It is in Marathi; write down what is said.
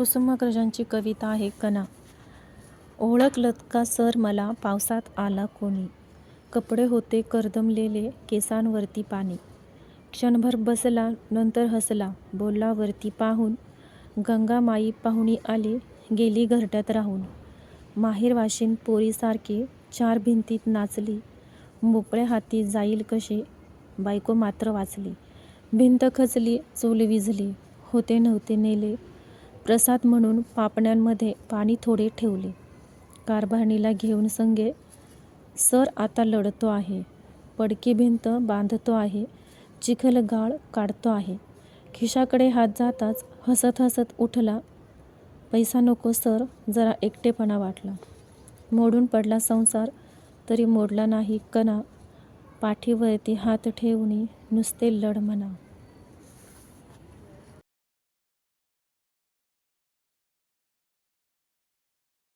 कुसुमाग्रजांची कविता आहे कणा. ओळखलत का सर मला? पावसात आला कोणी? कपडे होते करदमलेले केसांवरती पाणी. क्षणभर बसला नंतर हसला. बोलला वरती पाहून गंगामाई पाहुणी आली गेली घरट्यात राहून. माहेर वाशिन पोरीसारखी चार भिंतीत नाचली. मोकळ्या हाती जाईल कशी? बायको मात्र वाचली. भिंत खचली चूल विझली. होते नव्हते नेले. प्रसाद म्हणून पापण्यांमध्ये पाणी थोडे ठेवले. कारभारणीला घेऊन संगे सर आता लढतो आहे. पडकी भिंत बांधतो आहे. चिखल गाळ काढतो आहे. खिशाकडे हात जाताच हसत हसत उठला. पैसा नको सर. जरा एकटेपणा वाटला. मोडून पडला संसार. तरी मोडला नाही कणा. पाठीवरती हात ठेवणे नुसते लढ म्हणा.